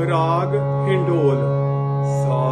ਰਾਗ ਹਿੰਡੋਲ ਸਾ